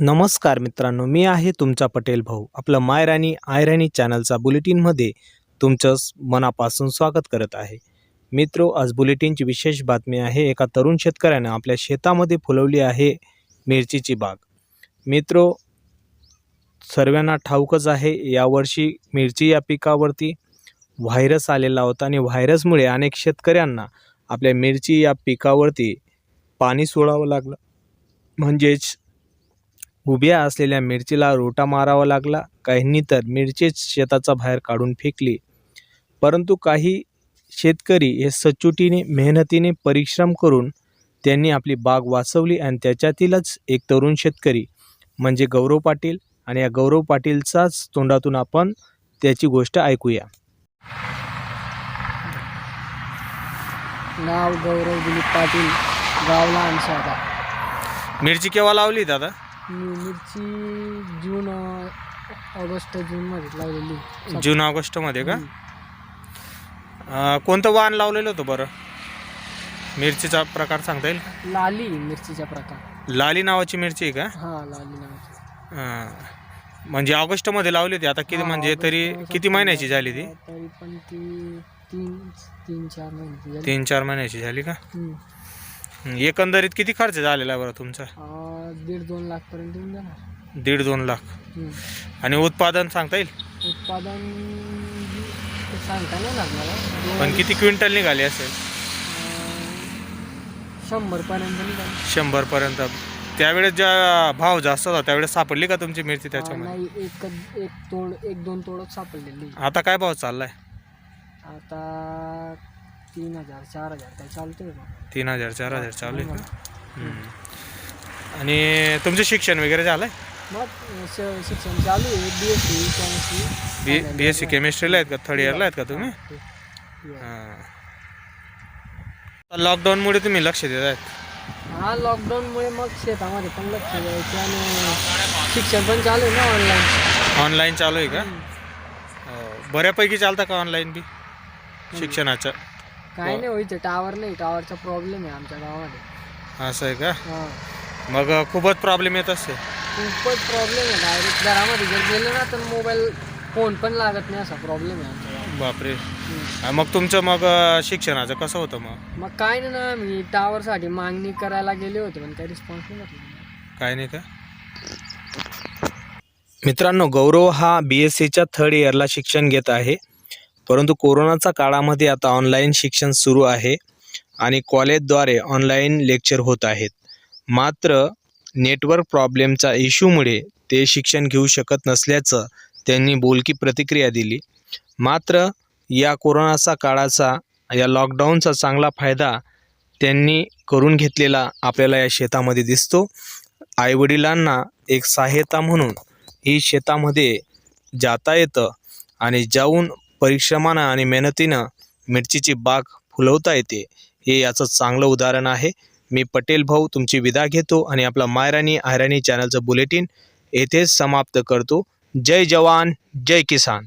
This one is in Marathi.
नमस्कार मित्रांनो मी आहे तुमचा पटेल भाऊ. आपलं मायराणी आयराणी चॅनलचा बुलेटिनमध्ये तुमचं मनापासून स्वागत करत आहे. मित्रो आज बुलेटिनची विशेष बातमी आहे एका तरुण शेतकऱ्यानं आपल्या शेतामध्ये फुलवली आहे मिरचीची बाग. मित्रो सर्वांना ठाऊकच आहे यावर्षी मिरची या पिकावरती व्हायरस आलेला होता आणि व्हायरसमुळे अनेक शेतकऱ्यांना आपल्या मिरची या पिकावरती पाणी सोडावं लागलं. म्हणजेच उभ्या असलेल्या मिरचीला रोटा मारावा लागला. काहींनी तर मिरचीच शेताचा बाहेर काढून फेकली. परंतु काही शेतकरी हे सचोटीने मेहनतीने परिश्रम करून त्यांनी आपली बाग वाचवली आणि त्याच्यातीलच एक तरुण शेतकरी म्हणजे गौरव पाटील. आणि या गौरव पाटीलचाच तोंडातून आपण त्याची गोष्ट ऐकूया. नाव गौरव दिलीप पाटील गाव लहान शहादा मिरची केव्हा लावली दादा? मिरची जून ऑगस्ट जूनमध्ये लावलेली. जून ऑगस्टमध्ये का. अं, कोणतं वाण लावलेलं होतं बरं? मिरचीचा प्रकार सांगता येईल? लाली मिरचीचा प्रकार. लाली नावाची मिरची आहे का? हा लाली नावाची. हां. म्हणजे ऑगस्टमध्ये लावली होती. आता किती हा, म्हणजे तरी किती महिन्याची झाली ती? तरी पण ती तीन तीन चार महिन्याची झाली. तीन चार महिन्याची झाली का? हम्म. एकंदरीत किती खर्च झालेला आहे बरं तुमचा? अं, दीड दोन लाख पर्यंत येऊन जाणार. दीड दोन लाख. हम्म. आणि उत्पादन सांगता येईल? उत्पादन ते सांगता नाही लागणार दोन- पण किती क्विंटल निघाले असेल? अं, शंभर पर्यंत निघाली. शंभरपर्यंत त्यावेळेस ज्या भाव जास्त होता त्यावेळेस सापडली का तुमची मिरची त्याच्यामध्ये? नाही एक एक तोड एक दोन तोडच सापडलेली. आता काय भाव चाललाय? आता तीन हजार चार हजार काय चालतोय बा. तीन हजार चार हजार चालू आहे हा. का. आणि तुमचं शिक्षण वगैरे झालंय? मग श- शिक्षण चालू आहे B S C chemistry B B S C केमिस्ट्रीला आहेत का? थर्ड इयरला आहेत का तुम्ही? लॉकडाऊनमुळे तुम्ही लक्ष देत आहेत. हा लॉकडाऊनमुळे मग शेतामध्ये पण लक्ष द्यायचं आणि शिक्षण पण चालू आहे ना ऑनलाईन ऑनलाईन चालू आहे का? हो. बऱ्यापैकी चालतं का ऑनलाईन बी? शिक्षणाचं. काय नाही व्हायचं टावर नाही टावरचा प्रॉब्लेम आहे आमच्या गावामध्ये. असं आहे का? हा. मग खूपच प्रॉब्लेम येत असते. खूपच प्रॉब्लेम आहे डायरेक्ट घरामध्ये जर गेलं ना तर मोबाईल फोन पण लागत नाही असा प्रॉब्लेम आहे आमच्या गावात बापरे. हम्म. मग तुमचं मग अं, शिक्षणाचं कसं होतं मग? मग काय नाही ना मी टावरसाठी मागणी करायला गेले होते पण काही रिस्पॉन्स नाही भेटला. काय नाही का? मित्रांनो गौरव हा बी एस सीच्या थर्ड इयरला शिक्षण घेत आहे. परंतु कोरोनाच्या काळामध्ये आता ऑनलाईन शिक्षण सुरू आहे आणि कॉलेजद्वारे ऑनलाईन लेक्चर होत आहेत. मात्र नेटवर्क प्रॉब्लेमचा इश्यूमुळे ते शिक्षण घेऊ शकत नसल्याचं त्यांनी बोलकी प्रतिक्रिया दिली. मात्र या कोरोनाचा काळाचा या लॉकडाऊनचा चांगला फायदा त्यांनी करून घेतलेला आपल्याला या शेतामध्ये दिसतो. आईवडिलांना एक सहायता म्हणून ही शेतामध्ये जाता येतं आणि जाऊन परिश्रमानं आणि मेहनतीनं मिरचीची बाग फुलवता येते. हे याचं चांगलं उदाहरण आहे. मी पटेल भाऊ तुमची विदा घेतो आणि आपला मायराणी आयराणी चॅनलचं बुलेटिन येथेच समाप्त करतो. जय जवान जय किसान.